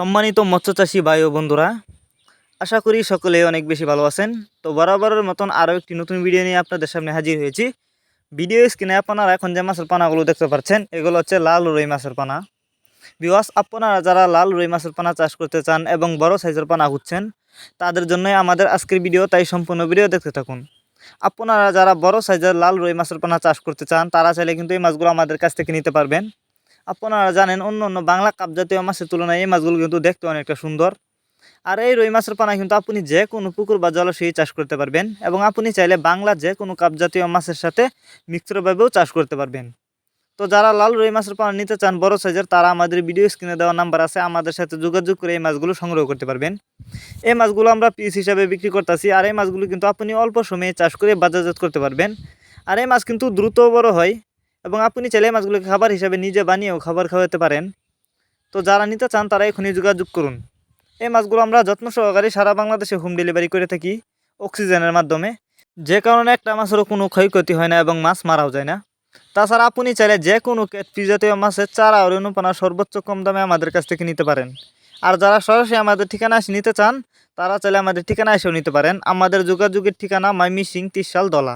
সম্মানিত মৎস্যচাষী ভাই ও বন্ধুরা, আশা করি সকলে অনেক বেশি ভালো আছেন। তো বরাবরের মতন আরও একটি নতুন ভিডিও নিয়ে আপনাদের সামনে হাজির হয়েছি। ভিডিও স্ক্রিনে আপনারা এখন যে মাছের পানাগুলো দেখতে পাচ্ছেন, এগুলো হচ্ছে লাল রুই মাছের পানা। বিওয়াস আপনারা যারা লাল রুই মাছের পানা চাষ করতে চান এবং বড় সাইজের পানা খুঁজছেন, তাদের জন্যই আমাদের আজকের ভিডিও, তাই সম্পূর্ণ ভিডিও দেখতে থাকুন। আপনারা যারা বড় সাইজের লাল রুই মাছের পানা চাষ করতে চান, তারা চাইলে কিন্তু এই মাছগুলো আমাদের কাছ থেকে নিতে পারবেন। আপনারা জানেন অন্য অন্য বাংলা কাপ জাতীয় মাছের তুলনায় এই মাছগুলো কিন্তু দেখতে অনেকটা সুন্দর। আর এই রুই মাছের পানা কিন্তু আপনি যে কোনো পুকুর বা জলাশয়ে চাষ করতে পারবেন এবং আপনি চাইলে বাংলা যে কোনো কাপ জাতীয় মাছের সাথে মিশ্রভাবেও চাষ করতে পারবেন। তো যারা লাল রুই মাছের পানা নিতে চান, বড় সাইজের, তারা আমাদের ভিডিও স্ক্রিনে দেওয়া নাম্বার আছে, আমাদের সাথে যোগাযোগ করে এই মাছগুলো সংগ্রহ করতে পারবেন। এই মাছগুলো আমরা পিস হিসাবে বিক্রি করতেছি, আর এই মাছগুলো কিন্তু আপনি অল্প সময়ে চাষ করে বাজারজাত করতে পারবেন। আর এই মাছ কিন্তু দ্রুত বড় হয় এবং আপনি চাইলে মাছগুলোকে খাবার হিসাবে নিজে বানিয়েও খাবার খাওয়াতে পারেন। তো যারা নিতে চান, তারা এখনই যোগাযোগ করুন। এই মাছগুলো আমরা যত্ন সহকারে সারা বাংলাদেশে হোম ডেলিভারি করে থাকি অক্সিজেনের মাধ্যমে। যে কারণে একটা মাছেরও কোনো ক্ষয়ক্ষতি হয় না এবং মাছ মারাও যায় না। তাছাড়া আপনি চাইলে যে কোনো ক্যাটফি জাতীয় মাছের চারা আর অনুপানা সর্বোচ্চ কম দামে আমাদের কাছ থেকে নিতে পারেন। আর যারা সরাসরি আমাদের ঠিকানা এসে নিতে চান, তারা চাইলে আমাদের ঠিকানা এসেও নিতে পারেন। আমাদের যোগাযোগের ঠিকানা মাইমিসিং তিরশাল দলা।